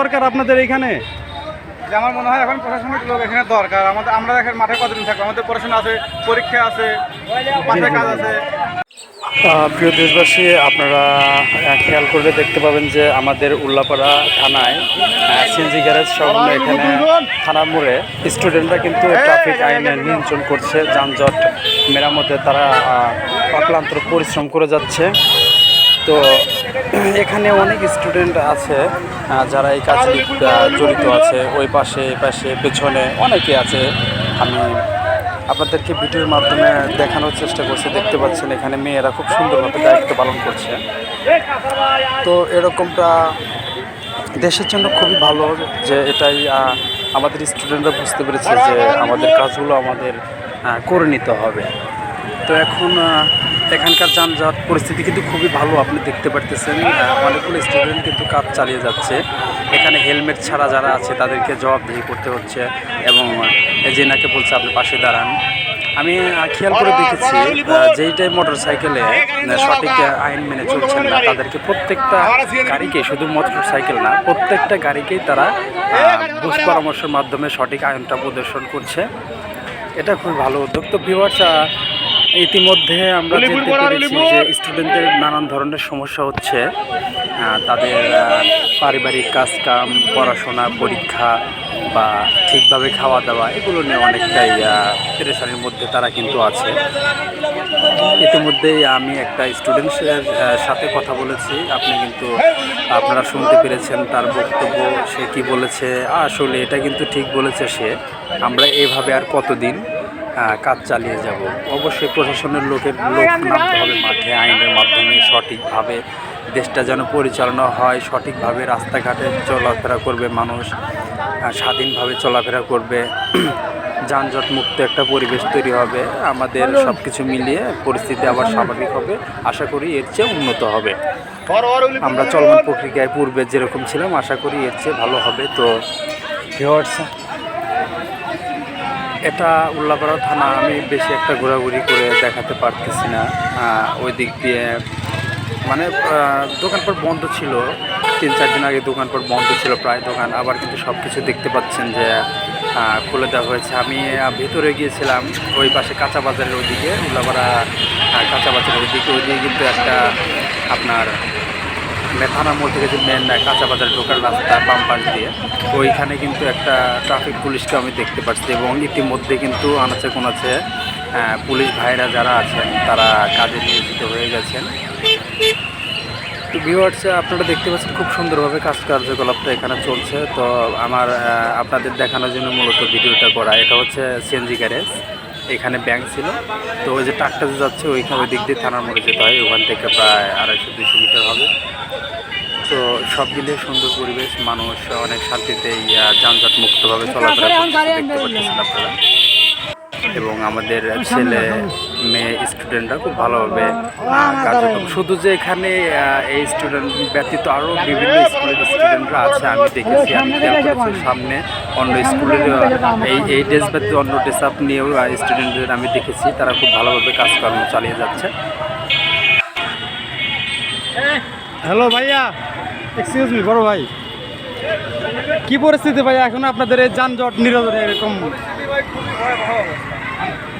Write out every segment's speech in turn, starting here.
দরকার আপনাদের এখানে? আমার মনে হয় এখন প্রশাসনিক লোক এখানে দরকার। আমাদের আমরা দেখেন মাঠে কতদিন থাকব? আমাদের পড়াশোনা আছে পরীক্ষা আছে পাশে কাজ আছে। প্রিয় দেশবাসী আপনারা খেয়াল করলে দেখতে পাবেন যে আমাদের উল্লাপাড়া থানায় সিএনজি গ্যারেজ সংলগ্ন এখানে থানার মোড়ে স্টুডেন্টরা কিন্তু ট্রাফিক আইনে নিয়ন্ত্রণ করছে যানজট মেরামতে তারা অক্লান্ত পরিশ্রম করে যাচ্ছে। তো এখানে অনেক স্টুডেন্ট আছে যারা এই কাজে জড়িত আছে। ওই পাশে পাশে, পেছনে অনেকে আছে। আমি আপনাদেরকে ভিডিওর মাধ্যমে দেখানোর চেষ্টা করছি। দেখতে পাচ্ছেন এখানে মেয়েরা খুব সুন্দরভাবে দায়িত্ব পালন করছে। তো এরকমটা দেশের জন্য খুবই ভালো যে এটাই আমাদের স্টুডেন্টরা বুঝতে পেরেছে যে আমাদের কাজগুলো আমাদের করে নিতে হবে। তো এখন এখানকার যানজট পরিস্থিতি কিন্তু খুবই ভালো, আপনি দেখতে পারতেছেন। অনেকগুলো স্টুডেন্ট কিন্তু কাজ চালিয়ে যাচ্ছে। এখানে হেলমেট ছাড়া যারা আছে, তাদেরকে জবাবদিহি করতে হচ্ছে এবং এই যে নাকে বলছে, আপনি পাশে দাঁড়ান। আমি খেয়াল করে দেখেছি যেইটাই মোটর সাইকেলে সঠিক আইন মেনে চলছেন না, তাদেরকে প্রত্যেকটা গাড়িকে, শুধু মোটর সাইকেল না, প্রত্যেকটা গাড়িকেই তারা বুঝ পরামর্শের মাধ্যমে সঠিক আইনটা প্রদর্শন করছে। এটা খুবই ভালো উদ্যোগ। তো ভিউয়ার্স ইতিমধ্যে আমরা দেখতে পেরেছি যে স্টুডেন্টদের নানান ধরনের সমস্যা হচ্ছে। তাদের পারিবারিক কাজকাম পড়াশোনা পরীক্ষা বা ঠিকভাবে খাওয়া দাওয়া এগুলো নিয়ে অনেকটাই পেরেশানির মধ্যে তারা কিন্তু আছে। ইতিমধ্যেই আমি একটা স্টুডেন্টের সাথে কথা বলেছি। আপনি কিন্তু আপনারা শুনতে পেরেছেন তার বক্তব্য সে কি বলেছে। আসলে এটা কিন্তু ঠিক বলেছে সে। আমরা এভাবে আর কতদিন কাজ চালিয়ে যাব। অবশ্যই প্রশাসনের লোকের লোক নামতে হবে মাঠে আইনের মাধ্যমে সঠিকভাবে দেশটা যেন পরিচালনা হয় সঠিকভাবে রাস্তাঘাটে চলাফেরা করবে মানুষ স্বাধীনভাবে চলাফেরা করবে। যানজট মুক্ত একটা পরিবেশ তৈরি হবে। আমাদের সব কিছু মিলিয়ে পরিস্থিতি আবার স্বাভাবিক হবে। আশা করি এর চেয়ে উন্নত হবে। আমরা চলমান প্রক্রিয়ায় পূর্বে যেরকম ছিলাম আশা করি এর চেয়ে ভালো হবে। তো ভিওয়ার্স এটা উল্লাপাড়া থানা, আমি বেশি একটা ঘোরাঘুরি করে দেখাতে পারতেছি না। ওই দিক দিয়ে মানে দোকানপাট বন্ধ ছিল। তিন চার দিন আগে দোকানপাট বন্ধ ছিল, প্রায় দোকান। আবার কিন্তু সব কিছু দেখতে পাচ্ছেন যে খুলে দেওয়া হয়েছে। আমি ভেতরে গিয়েছিলাম, ওই পাশে কাঁচা বাজারের ওইদিকে, উল্লাপাড়া কাঁচা বাজারের ওইদিকে। ওইদিকে কিন্তু একটা আপনার মেথানা মোড় থেকে যে মেন কাঁচা বাজার ঢোকার রাস্তা বাম পাশ দিয়ে, ওইখানে কিন্তু একটা ট্রাফিক পুলিশকে আমি দেখতে পাচ্ছি এবং ইতিমধ্যে কিন্তু আনাচে কোনাচে পুলিশ ভাইরা যারা আছেন, তারা কাজে নিয়োজিত হয়ে গেছেন। তো ভিউয়ার্স আপনারা দেখতে পাচ্ছেন খুব সুন্দরভাবে কাজ কার্যকলাপটা এখানে চলছে। তো আমার আপনাদের দেখানোর জন্য মূলত ভিডিওটা করা। এটা হচ্ছে সিএনজি গ্যারেজ এখানে ব্যাংক ছিল। তো ওই যে ট্রাকটা যাচ্ছে, ওইখানে ওই দিক দিয়ে থানার মোড়ে যেতে হয়। ওখান থেকে প্রায় আড়াইশো দুশো মিটার হবে। তো সব মিলিয়ে সুন্দর পরিবেশ মানুষ অনেক শান্তিতে যানজট মুক্তভাবে চলাফেরা দেখতে পাচ্ছেন আপনারা। এবং আমাদের ছেলে মেয়ে স্টুডেন্টরা খুব ভালোভাবে কার্যক্রম শুধু যে এখানে এই স্টুডেন্ট ব্যতীত আরও বিভিন্ন স্কুলের স্টুডেন্টরা আছে আমি দেখেছি আমি সামনে অন্য স্কুলের এই এই ড্রেস ব্যতীত অন্য ড্রেস আপ নিয়েও স্টুডেন্টদের আমি দেখেছি তারা খুব ভালোভাবে কাজকর্ম চালিয়ে যাচ্ছে। হ্যালো ভাইয়া। এক্সকিউজ মি বড় ভাই। কি পরিস্থিতি ভাইয়া এখন আপনাদের এই যানজট নিরোধন এরকম।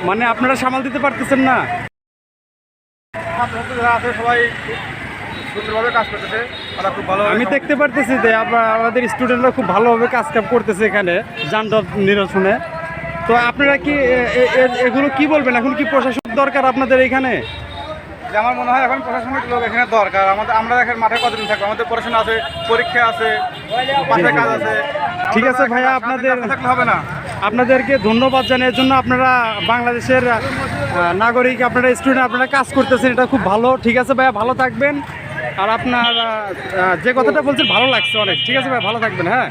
মানে আপনারা সামাল দিতে পারতেছেন না। আমি দেখতে পারতেছি যে আমাদের স্টুডেন্টরা খুব ভালোভাবে কাজ কাজ করতেছে এখানে, যানজট নিরসনে। তো আপনারা কি এগুলো কি বলবেন? এখন কি প্রশাসন দরকার আপনাদের এখানে? যে আমার মনে হয় এখন প্রশাসনিক লোক এখানে দরকার। আমাদের আমরা দেখেন মাঠে কতদিন থাকব? আমাদের পড়াশোনা আছে পরীক্ষা আছে পাশে কাজ আছে। ঠিক আছে ভাইয়া, আপনাদের- থাকলে হবে না। আপনাদেরকে ধন্যবাদ জানাই। এর জন্য আপনারা বাংলাদেশের নাগরিক আপনারা স্টুডেন্ট আপনারা কাজ করতেছেন এটা খুব ভালো। ঠিক আছে ভাইয়া ভালো থাকবেন। আর আপনার যে কথাটা বলছেন ভালো লাগছে অনেক। ঠিক আছে ভাই ভালো থাকবেন হ্যাঁ?